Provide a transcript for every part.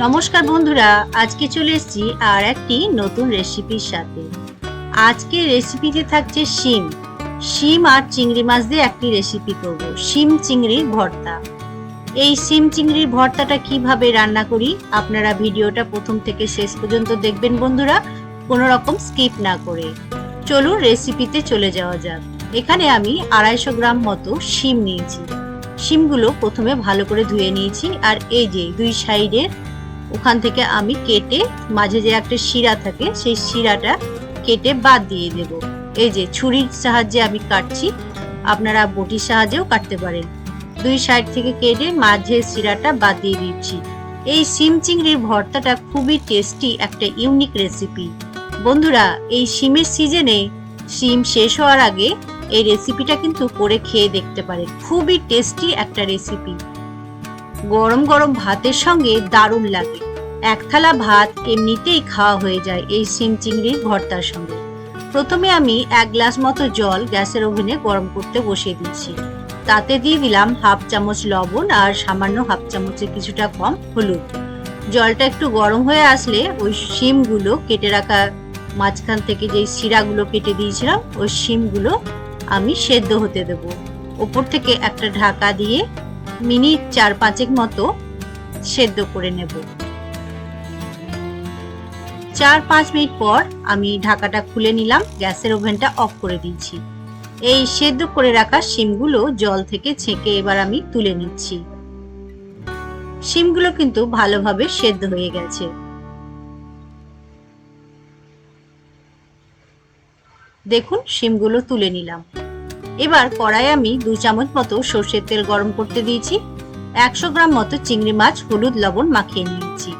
নমস্কার বন্ধুরা, আজকে চলে এসেছি আর একটি নতুন রেসিপির সাথে। আজকে রেসিপিতে থাকছে শিম। শিম আর চিংড়ি মাছ দিয়ে একটি রেসিপি করব। শিম চিংড়ির ভর্তা। এই শিম চিংড়ির ভর্তাটা কীভাবে রান্না করি, আপনারা ভিডিওটা প্রথম থেকে শেষ পর্যন্ত দেখবেন বন্ধুরা, কোনো রকম স্কিপ না করে। চলুন রেসিপিতে চলে যাওয়া যাক। এখানে আমি আড়াইশো গ্রাম মতো শিম নিয়েছি। শিমগুলো প্রথমে ভালো করে ধুয়ে নিয়েছি আর এই যে দুই সাইডের ওখান থেকে আমি কেটে মাঝে যে একটা শিরা থাকে, সেই শিরাটা কেটে বাদ দিয়ে দেব। এই যে ছুরির সাহায্যে আমি কাটছি, আপনারা বটির সাহায্যেও কাটতে পারেন। দুই সাইড থেকে কেটে মাঝে শিরাটা বাদ দিয়ে দিচ্ছি। এই সিম চিংড়ির ভর্তাটা খুবই টেস্টি একটা ইউনিক রেসিপি। বন্ধুরা, এই সিমের সিজনে সিম শেষ হওয়ার আগে এই রেসিপিটা কিন্তু করে খেয়ে দেখতে পারেন। খুবই টেস্টি একটা রেসিপি। গরম গরম ভাতের সঙ্গে দারুণ লাগে। এক থালা ভাত এমনিতেই খাওয়া হয়ে যায় এই সিম চিংড়ির ভর্তার সঙ্গে। প্রথমে আমি এক গ্লাস মতো জল গ্যাসের ওভেনে গরম করতে বসিয়ে দিচ্ছি তাতে দিয়ে দিলাম হাফ চামচ লবণ আর সামান্য হাফ চামচের কিছুটা কম হলুদ। জলটা একটু গরম হয়ে আসলে ওই শিমগুলো কেটে রাখা মাঝখান থেকে যে শিরাগুলো কেটে দিয়েছিলাম, ওই শিমগুলো আমি সেদ্ধ হতে দেব। ওপর থেকে একটা ঢাকা দিয়ে মিনিট চার পাঁচেক মতো সেদ্ধ করে নেব। চার পাঁচ মিনিট পর আমি ঢাকাটা খুলে নিলাম, গ্যাসের ওভেনটা অফ করে দিয়েছি। এই সেদ্ধ করে রাখা শিমগুলো জল থেকে ছেঁকে এবার আমি তুলে নিচ্ছি। শিমগুলো কিন্তু ভালোভাবে সেদ্ধ হয়ে গেছে। দেখুন, শিমগুলো তুলে নিলাম। এবার কড়াই আমি দু চামচ মতো সর্ষের তেল গরম করতে দিয়েছি। একশো গ্রাম মতো চিংড়ি মাছ, হলুদ, লবণ মাখিয়ে নিয়েছি।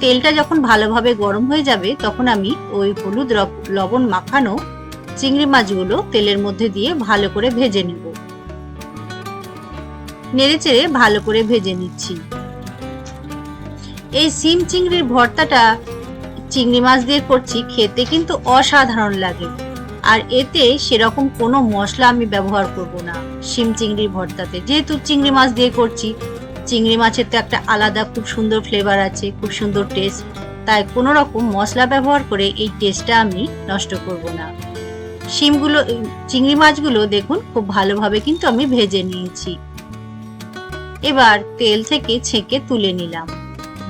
তেলটা যখন ভালোভাবে গরম হয়ে যাবে, তখন আমি ওই হলুদ লবণ মাখানো চিংড়ি মাছগুলো তেলের মধ্যে দিয়ে ভালো করে ভেজে নেব। নেড়ে চেড়ে ভালো করে ভেজে নিচ্ছি। এই সিম চিংড়ির ভর্তাটা চিংড়ি মাছ দিয়ে করছি, খেতে কিন্তু অসাধারণ লাগে। আর এতে সেরকম কোনো মশলা আমি ব্যবহার করব না শিম চিংড়ির ভর্তাতে। যেহেতু চিংড়ি মাছ দিয়ে করছি চিংড়ি মাছের তো একটা আলাদা খুব সুন্দর ফ্লেভার আছে, খুব সুন্দর টেস্ট তাই কোনো রকম মশলা ব্যবহার করে এই টেস্টটা আমি নষ্ট করব না। শিমগুলো চিংড়ি মাছগুলো দেখুন খুব ভালোভাবে কিন্তু আমি ভেজে নিয়েছি। এবার তেল থেকে ছেঁকে তুলে নিলাম।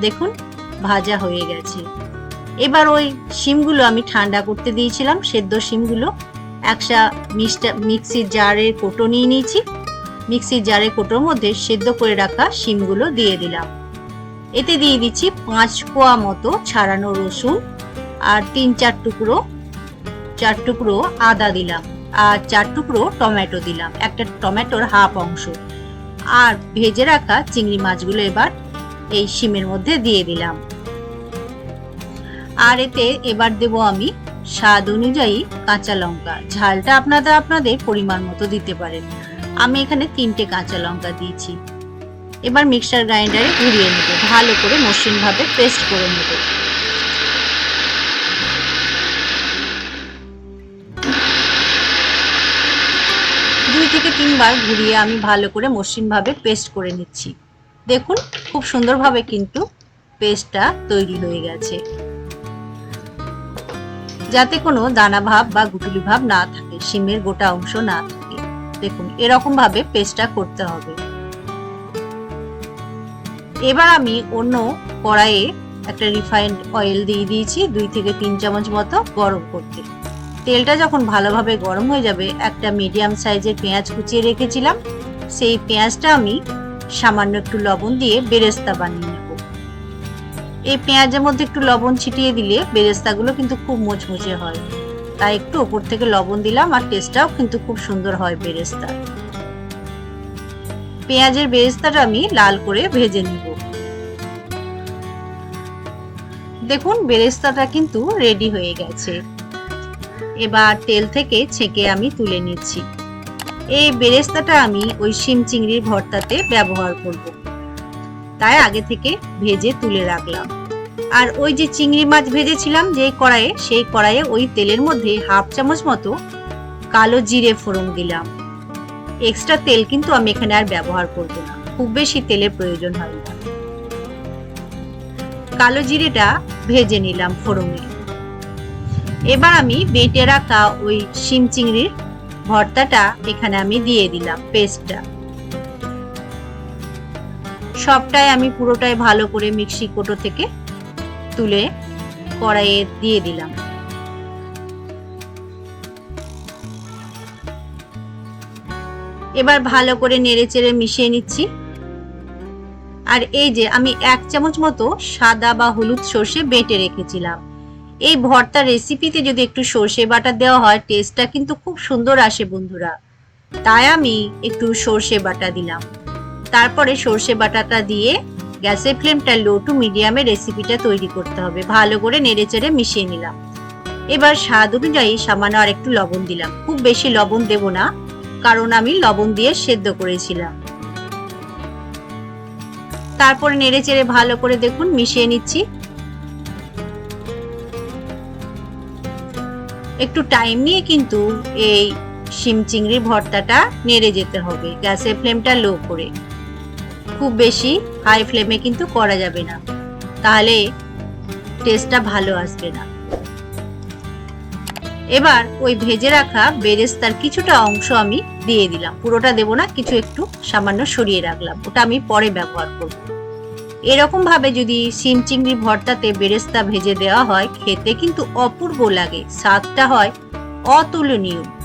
দেখুন, ভাজা হয়ে গেছে। এবার ওই শিমগুলো আমি ঠান্ডা করতে দিয়েছিলাম, সেদ্ধ শিমগুলো। একটা মিক্সটা মিক্সির জারের কোটো নিয়ে নিয়েছি। মিক্সির জারে কোটোর মধ্যে সেদ্ধ করে রাখা শিমগুলো দিয়ে দিলাম। এতে দিয়ে দিচ্ছি পাঁচ কোয়া মতো ছাড়ানো রসুন আর তিন চার টুকরো চার টুকরো আদা দিলাম আর চার টুকরো টমেটো দিলাম, একটা টমেটোর হাফ অংশ। আর ভেজে রাখা চিংড়ি মাছগুলো এবার এই শিমের মধ্যে দিয়ে দিলাম। আর এতে এবার দেব আমি স্বাদ অনুযায়ী কাঁচা লঙ্কা। ঝালটা আপনারা আপনাদের পরিমাণ মতো দিতে পারেন। আমি এখানে তিনটে কাঁচা লঙ্কা দিয়েছি। এবার মিক্সার গ্রাইন্ডারে ঘুরিয়ে নেব, ভালো করে মসৃণ ভাবে পেস্ট করে নেব। দুই থেকে তিনবার ঘুরিয়ে আমি ভালো করে মসৃণ ভাবে পেস্ট করে নিচ্ছি। দেখুন, খুব সুন্দরভাবে কিন্তু পেস্টটা তৈরি হয়ে গেছে। যাতে কোনো দানা ভাব বা গুটুলি ভাব না থাকে সিমের গোটা অংশ না থাকে। দেখুন এরকম ভাবে পেস্টটা করতে হবে। এবার আমি অন্য কড়াইয়ে একটা রিফাইন্ড অয়েল দিয়ে দিয়েছি, দুই থেকে তিন চামচ মতো গরম করতে। তেলটা যখন ভালোভাবে গরম হয়ে যাবে, একটা মিডিয়াম সাইজের পেঁয়াজ কুচিয়ে রেখেছিলাম। সেই পেঁয়াজটা আমি সামান্য একটু লবণ দিয়ে বেরেস্তা বানিয়ে নেব। এই পেঁয়াজের মধ্যে একটু লবণ ছিটিয়ে দিলে বেরেস্তাগুলো কিন্তু খুব মুচমুচে হয়। তাই একটু ওপর থেকে লবণ দিলাম আর টেস্টটাও কিন্তু খুব সুন্দর হয় বেরেস্তা। পেঁয়াজের বেরেস্তাটা আমি লাল করে ভেজে নিব। দেখুন, বেরেস্তাটা কিন্তু রেডি হয়ে গেছে। এবার তেল থেকে ছেঁকে আমি তুলে নিচ্ছি। এই বেরেস্তাটা আমি ওই শিম চিংড়ির ভর্তাতে ব্যবহার করব। তাই আগে থেকে ভেজে তুলে রাখলাম। আর ওই যে চিংড়ি মাছ ভেজেছিলাম যে কড়াইয়ে, সেই কড়াইয়ে ওই তেলের মধ্যে হাফ চামচ মতো কালো জিরে ফোড়ন দিলাম। এক্সট্রা তেল কিন্তু আমি এখানে আর ব্যবহার করব না, খুব বেশি তেলের প্রয়োজন হয় না। কালো জিরেটা ভেজে নিলাম ফোড়নে। এবার আমি বেটে রাখা ওই শিম চিংড়ির ভর্তাটা এখানে আমি দিয়ে দিলাম পেস্টটা। সবটাই আমি পুরোটাই ভালো করে মিক্সি কোটো থেকে তুলে কড়াইয়ে দিয়ে দিলাম। এবার ভালো করে নেড়ে চেড়ে মিশিয়ে নিচ্ছি। আর এই যে আমি এক চামচ মতো সাদা বা হলুদ সর্ষে বেটে রেখেছিলাম। এই ভর্তা রেসিপিতে যদি একটু সর্ষে বাটা দেওয়া হয়, টেস্টটা কিন্তু খুব সুন্দর আসে বন্ধুরা। তাই আমি একটু সর্ষে বাটা দিলাম। তারপরে সর্ষে বাটাটা দিয়ে গ্যাসের ফ্লেমটা লো টু মিডিয়ামে রেসিপিটা তৈরি করতে হবে। ভালো করে নেড়ে চেড়ে মিশিয়ে নিলাম। এবার স্বাদ অনুযায়ী সামান্য আর একটু লবণ দিলাম। খুব বেশি লবণ দেব না, কারণ আমি লবণ দিয়ে সেদ্ধ করেছিলাম। তারপরে নেড়ে চেড়ে ভালো করে দেখুন, মিশিয়ে নিচ্ছি। একটু টাইম নিয়ে কিন্তু এই শিম চিংড়ির ভর্তাটা নেড়ে যেতে হবে, গ্যাসের ফ্লেমটা লো করে। খুব বেশি হাই ফ্লেমে কিন্তু করা যাবে না। তাহলে টেস্টটা ভালো আসবে না। এবার ওই ভেজে রাখা বেরেস্তার কিছুটা অংশ আমি দিয়ে দিলাম। পুরোটা দেব না, কিছু একটু সামান্য সরিয়ে রাখলাম। ওটা আমি পরে ব্যবহার করব। এরকম ভাবে যদি শিম চিংড়ি ভর্তাতে বেরেস্তা ভেজে দেওয়া হয়, খেতে কিন্তু অপূর্ব লাগে। স্বাদটা হয় অতুলনীয়।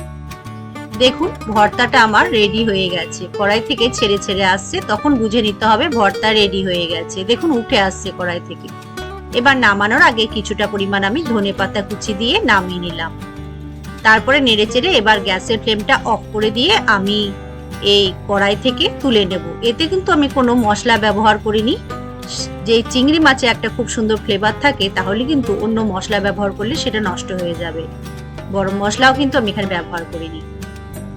দেখুন, ভর্তাটা আমার রেডি হয়ে গেছে। কড়াই থেকে ছেড়ে ছেড়ে আসছে, তখন বুঝে নিতে হবে ভর্তা রেডি হয়ে গেছে। দেখুন, উঠে আসছে কড়াই থেকে। এবার নামানোর আগে কিছুটা পরিমাণ আমি ধনে পাতা কুচি দিয়ে নামিয়ে নিলাম। তারপরে নেড়ে চেড়ে এবার গ্যাসের ফ্লেমটা অফ করে দিয়ে আমি এই কড়াই থেকে তুলে নেব। এতে কিন্তু আমি কোনো মশলা ব্যবহার করিনি। যে চিংড়ি মাছে একটা খুব সুন্দর ফ্লেভার থাকে, তাহলে কিন্তু অন্য মশলা ব্যবহার করলে সেটা নষ্ট হয়ে যাবে। গরম মশলাও কিন্তু আমি এখানে ব্যবহার করিনি।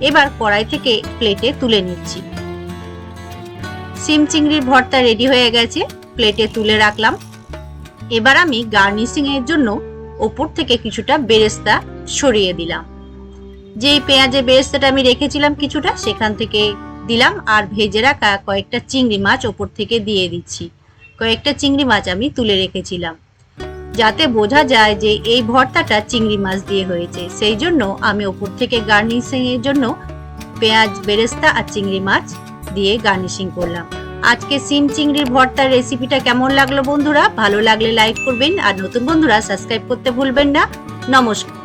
এবার কড়াই থেকে প্লেটে তুলে নিচ্ছি। সিম চিংড়ির ভর্তা রেডি হয়ে গেছে প্লেটে তুলে রাখলাম। এবার আমি গার্নিশিং এর জন্য ওপর থেকে কিছুটা বেরেস্তা সরিয়ে দিলাম। যেই পেঁয়াজের বেরেস্তাটা আমি রেখেছিলাম কিছুটা, সেখান থেকে দিলাম আর ভেজে রাখা কয়েকটা চিংড়ি মাছ ওপর থেকে দিয়ে দিচ্ছি। কয়েকটা চিংড়ি মাছ আমি তুলে রেখেছিলাম। যাতে বোঝা যায় যে এই ভর্তাটা চিংড়ি মাছ দিয়ে হয়েছে। সেই জন্য আমি ওপর থেকে গার্নিশিং এর জন্য পেঁয়াজ, বেরেস্তা আর চিংড়ি মাছ দিয়ে গার্নিশিং করলাম। আজকে সিম চিংড়ির ভর্তার রেসিপিটা কেমন লাগল বন্ধুরা? ভালো লাগলে লাইক করবেন আর নতুন বন্ধুরা সাবস্ক্রাইব করতে ভুলবেন না। নমস্কার।